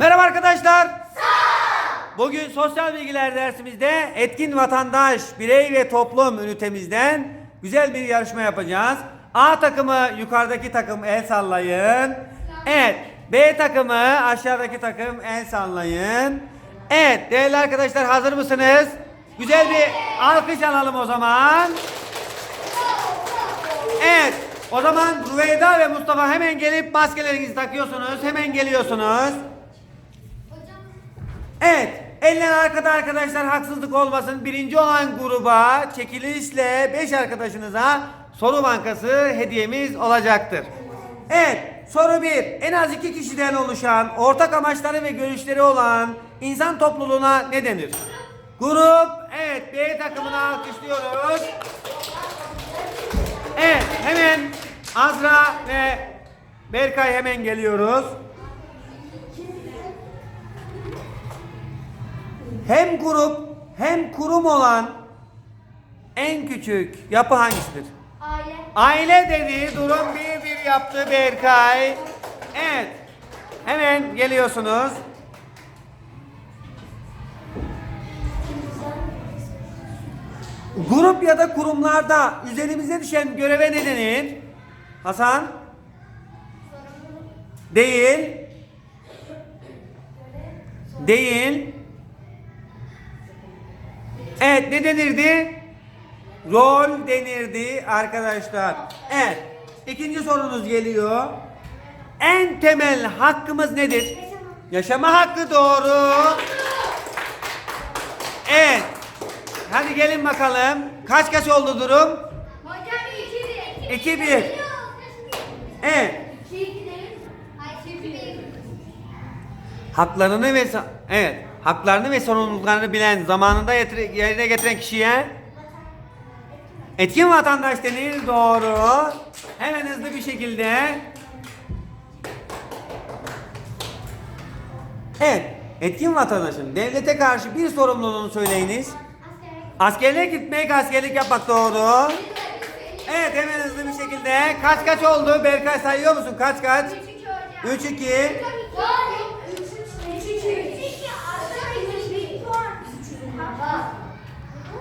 Merhaba arkadaşlar. Bugün sosyal bilgiler dersimizde etkin vatandaş, birey ve toplum ünitemizden güzel bir yarışma yapacağız. A takımı yukarıdaki takım el sallayın. Evet. B takımı aşağıdaki takım el sallayın. Evet değerli arkadaşlar hazır mısınız? Güzel bir alkış alalım o zaman. Evet. O zaman Rüveyda ve Mustafa hemen gelip maskelerinizi takıyorsunuz. Hemen geliyorsunuz. Evet. Eller arkada arkadaşlar haksızlık olmasın. Birinci olan gruba çekilişle 5 arkadaşınıza soru bankası hediyemiz olacaktır. Evet. Soru 1. En az iki kişiden oluşan, ortak amaçları ve görüşleri olan insan topluluğuna ne denir? Grup. Evet. B takımını alkışlıyoruz. Evet. Hemen Azra ve Berkay hemen geliyoruz. Hem grup hem kurum olan en küçük yapı hangisidir? Aile. Aile dediği durum bir bir yaptı Berkay. Evet. Hemen geliyorsunuz. Grup ya da kurumlarda üzerimize düşen göreve ne denir? Hasan? Değil. Değil. Evet ne denirdi? Rol denirdi arkadaşlar. Evet. İkinci sorunuz geliyor. En temel hakkımız nedir? Yaşama hakkı doğru. Evet. Hadi gelin bakalım. Kaç kaç oldu durum? Hocam 2 1. 2 1. Evet. 2 2 değil. Hayır 2 1. Haklarını ve evet, haklarını ve sorumluluklarını bilen, zamanında yerine getiren kişiye etkin vatandaş denir. Doğru. Hemen hızlı bir şekilde. Evet. Etkin vatandaşın devlete karşı bir sorumluluğunu söyleyiniz. Askerliğe gitmek, askerlik yapmak doğru. Evet hemen hızlı bir şekilde. Kaç kaç oldu? Berkay sayıyor musun? Kaç kaç? 3 2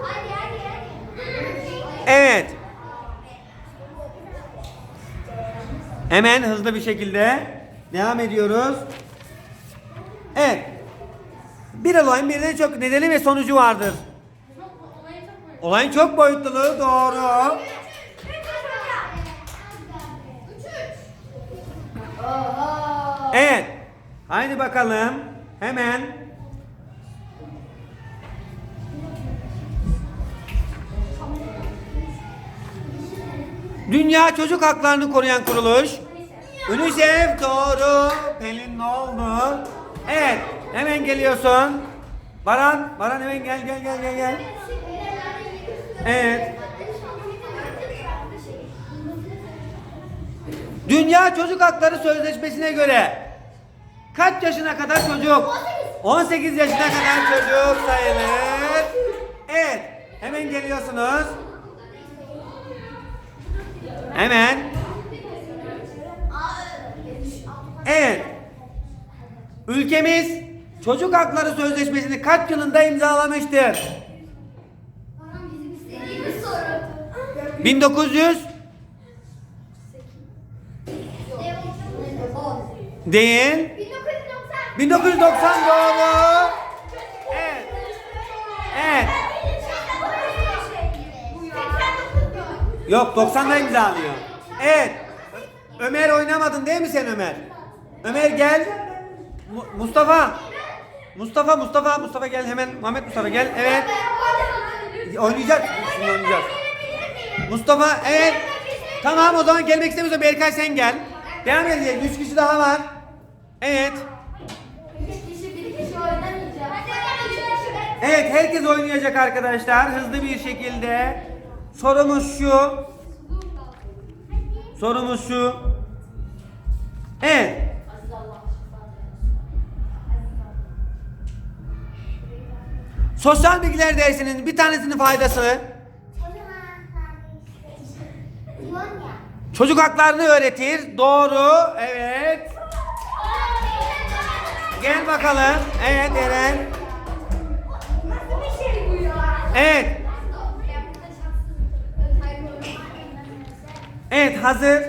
Hadi hadi hadi. Evet. Hemen hızlı bir şekilde devam ediyoruz. Evet. Bir olayın birden çok nedeni ve sonucu vardır. Olayın çok boyutluluğu doğru. Evet. Haydi bakalım. Hemen. Dünya Çocuk Haklarını Koruyan Kuruluş. UNICEF doğru. Pelin ne oldu? Evet. Hemen geliyorsun. Baran. Baran hemen gel gel gel gel gel. Evet. Dünya Çocuk Hakları Sözleşmesi'ne göre kaç yaşına kadar çocuk? 18 yaşına kadar çocuk sayılır. Evet. Hemen geliyorsunuz. Hemen. Evet. Ülkemiz Çocuk Hakları Sözleşmesi'ni kaç yılında imzalamıştır? 1900 değil. 1990 doğru. Evet. Evet. Yok 90'da imzalıyor. Evet. Ömer oynamadın değil mi sen Ömer? Ömer gel. Mu- Mustafa. Mustafa Mustafa Mustafa gel hemen. Muhammed Mustafa gel. Evet. Oynayacağız. Şimdi oynayacağız. Mustafa evet. Tamam o zaman gelmek istemiyorsa Berkay sen gel. Devam edelim. 3 kişi daha var. Evet. Evet herkes oynayacak arkadaşlar. Hızlı bir şekilde. Sorumuz şu. Sorumuz şu. Evet. Sosyal bilgiler dersinin bir tanesinin faydası çocuk haklarını öğretir. Doğru. Evet. Gel bakalım. Evet Eren. Şey? Evet. Evet hazır.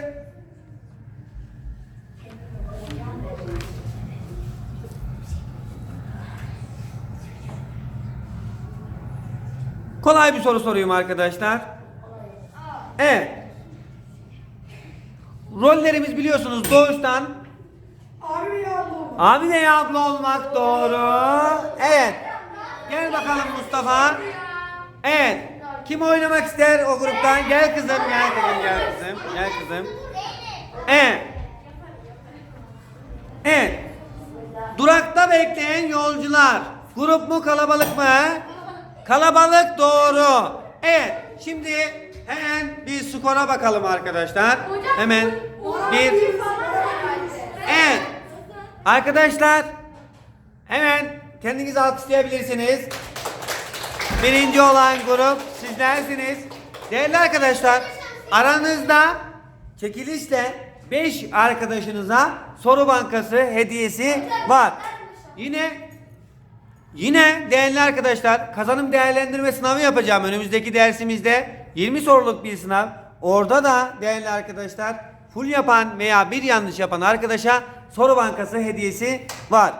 Kolay bir soru sorayım arkadaşlar. Evet. Rollerimiz biliyorsunuz doğuştan Abi ya bu. abi ve abla olmak doğru. Evet. Gel bakalım Mustafa. Evet. Kim oynamak ister o gruptan? Gel kızım, gel kızım, gel kızım, gel kızım. Evet. Evet. Durakta bekleyen yolcular. Grup mu kalabalık mı? Kalabalık doğru. Evet. Şimdi hemen bir skora bakalım arkadaşlar. Hemen bir Evet. Arkadaşlar hemen kendinizi alkışlayabilirsiniz. Birinci olan grup sizlersiniz. Değerli arkadaşlar aranızda çekilişle 5 arkadaşınıza soru bankası hediyesi var. Yine Yine değerli arkadaşlar kazanım değerlendirme sınavı yapacağım önümüzdeki dersimizde 20 soruluk bir sınav. Orada da değerli arkadaşlar full yapan veya bir yanlış yapan arkadaşa soru bankası hediyesi var.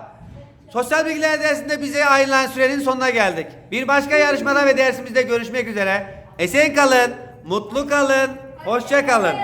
Sosyal bilgiler dersinde bize ayrılan sürenin sonuna geldik. Bir başka yarışmada ve dersimizde görüşmek üzere. Esen kalın, mutlu kalın, hoşça kalın.